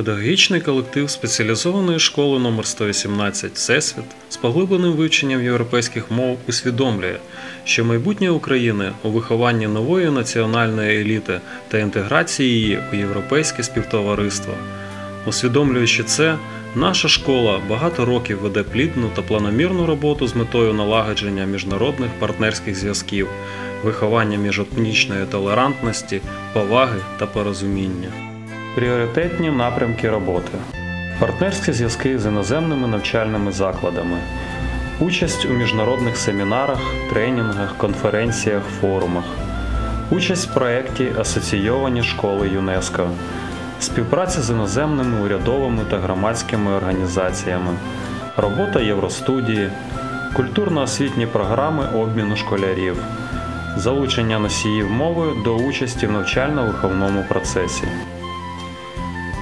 Педагогічний колектив спеціалізованої школи номер 118 Всесвіт з поглибленим вивченням європейських мов усвідомлює, що майбутнє України у вихованні нової національної еліти та інтеграції її у європейське співтовариство. Усвідомлюючи це, наша школа багато років веде плідну та планомірну роботу з метою налагодження міжнародних партнерських зв'язків, виховання міжетнічної толерантності, поваги та порозуміння. Пріоритетні напрямки роботи. Партнерські зв'язки з іноземними навчальними закладами. Участь у міжнародних семінарах, тренінгах, конференціях, форумах. Участь в проєкті Асоційовані школи ЮНЕСКО. Співпраця з іноземними урядовими та громадськими організаціями. Робота Євростудії. Культурно-освітні програми обміну школярів. Залучення носіїв мови до участі в навчально-виховному процесі.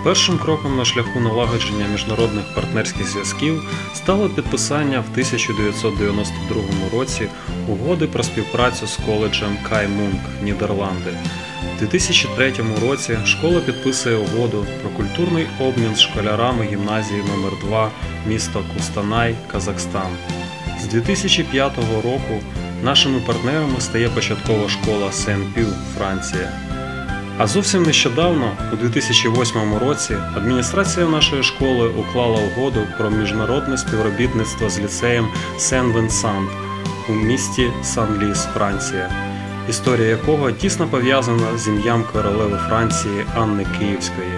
Першим кроком на шляху налагодження міжнародних партнерських зв'язків стало підписання в 1992 році угоди про співпрацю з коледжем Кай Мунк, Нідерланди. У 2003 році школа підписує угоду про культурний обмін з школярами гімназії номер 2 міста Кустанай, Казахстан. З 2005 року нашими партнерами стає початкова школа Сен-Пю, Франція. А зовсім нещодавно, у 2008 році, адміністрація нашої школи уклала угоду про міжнародне співробітництво з ліцеєм Сен-Венсант у місті Сан-Ліс, Франція, історія якого тісно пов'язана з ім'ям королеви Франції Анни Київської.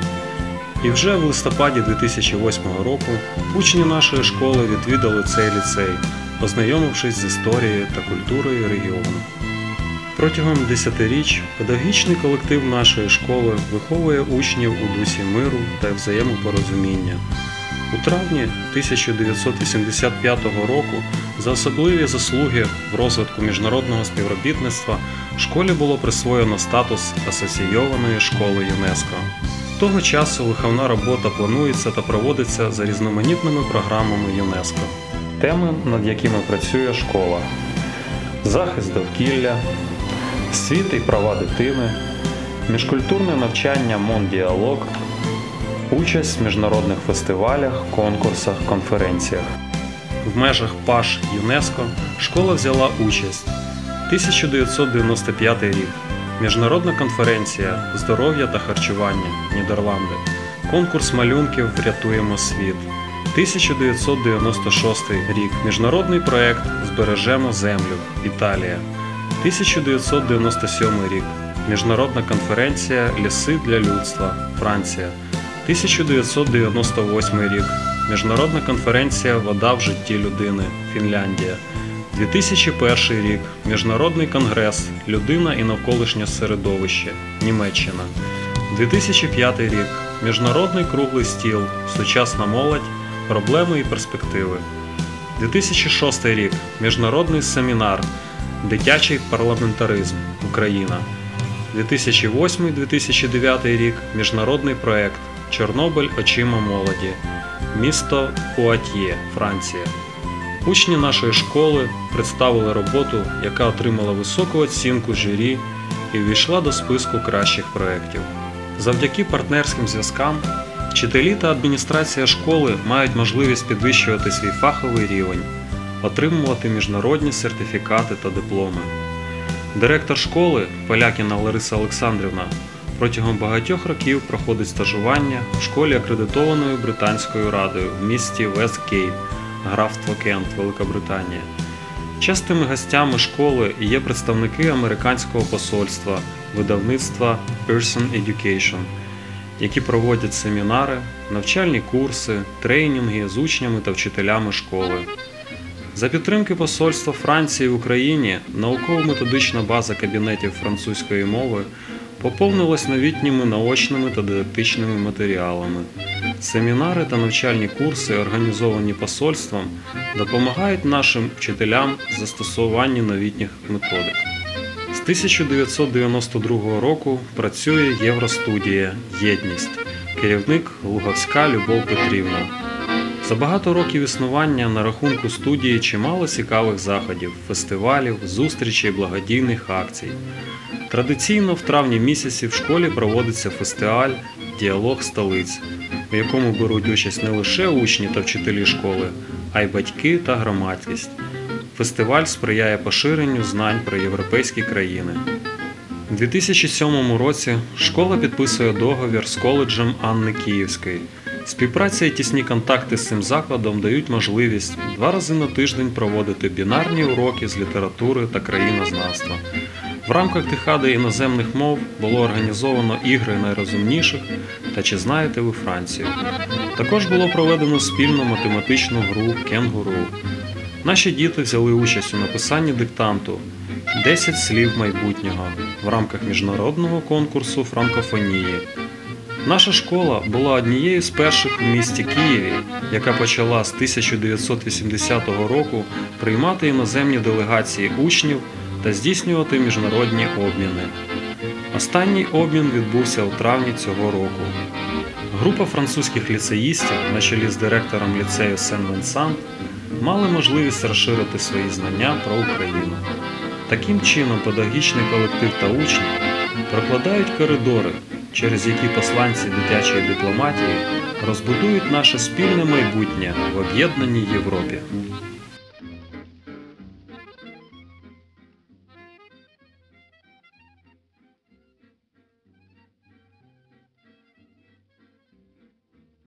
І вже в листопаді 2008 року учні нашої школи відвідали цей ліцей, ознайомившись з історією та культурою регіону. Протягом десятиріч педагогічний колектив нашої школи виховує учнів у дусі миру та взаємопорозуміння. У травні 1985 року за особливі заслуги в розвитку міжнародного співробітництва школі було присвоєно статус асоційованої школи ЮНЕСКО. Того часу виховна робота планується та проводиться за різноманітними програмами ЮНЕСКО. Теми, над якими працює школа: захист довкілля, світ і права дитини, міжкультурне навчання Мондіалог, участь в міжнародних фестивалях, конкурсах, конференціях. В межах ПАШ ЮНЕСКО школа взяла участь 1995 рік. Міжнародна конференція Здоров'я та харчування Нідерланди. Конкурс малюнків Врятуємо світ. 1996 рік. Міжнародний проект Збережемо землю. Італія. 1997 рік. Міжнародна конференція Ліси для людства. Франція. 1998 рік. Міжнародна конференція Вода в житті людини. Фінляндія. 2001 рік. Міжнародний конгрес Людина і навколишнє середовище. Німеччина. 2005 рік. Міжнародний круглий стіл. Сучасна молодь. Проблеми і перспективи. 2006 рік. Міжнародний семінар. Дитячий парламентаризм. Україна. 2008-2009 рік. Міжнародний проект Чорнобиль очима молоді. Місто Пуатьє, Франція. Учні нашої школи представили роботу, яка отримала високу оцінку журі і увійшла до списку кращих проєктів. Завдяки партнерським зв'язкам вчителі та адміністрація школи мають можливість підвищувати свій фаховий рівень, отримувати міжнародні сертифікати та дипломи. Директор школи Полякіна Лариса Олександрівна протягом багатьох років проходить стажування в школі акредитованою Британською радою в місті Вестгейт, графство Кент, Великобританія. Частими гостями школи є представники американського посольства, видавництва Pearson Education, які проводять семінари, навчальні курси, тренінги з учнями та вчителями школи. За підтримки Посольства Франції в Україні науково-методична база кабінетів французької мови поповнилась новітніми наочними та дидактичними матеріалами. Семінари та навчальні курси, організовані посольством, допомагають нашим вчителям в застосуванні новітніх методик. З 1992 року працює Євростудія Єдність, керівник Луговська Любов Петрівна. За багато років існування на рахунку студії чимало цікавих заходів, фестивалів, зустрічей, благодійних акцій. Традиційно в травні місяці в школі проводиться фестиваль Діалог столиць, в якому беруть участь не лише учні та вчителі школи, а й батьки та громадськість. Фестиваль сприяє поширенню знань про європейські країни. У 2007 році школа підписує договір з коледжем Анни Київської. Співпраця і тісні контакти з цим закладом дають можливість два рази на тиждень проводити бінарні уроки з літератури та країнознавства. В рамках декади іноземних мов було організовано ігри найрозумніших та чи знаєте ви Францію. Також було проведено спільну математичну гру Кенгуру. Наші діти взяли участь у написанні диктанту 10 слів майбутнього в рамках міжнародного конкурсу франкофонії. Наша школа була однією з перших у місті Києві, яка почала з 1980 року приймати іноземні делегації учнів та здійснювати міжнародні обміни. Останній обмін відбувся у травні цього року. Група французьких ліцеїстів на чолі з директором ліцею Сен-Венсан мали можливість розширити свої знання про Україну. Таким чином, педагогічний колектив та учні прокладають коридори, через які посланці дитячої дипломатії розбудують наше спільне майбутнє в об'єднаній Європі.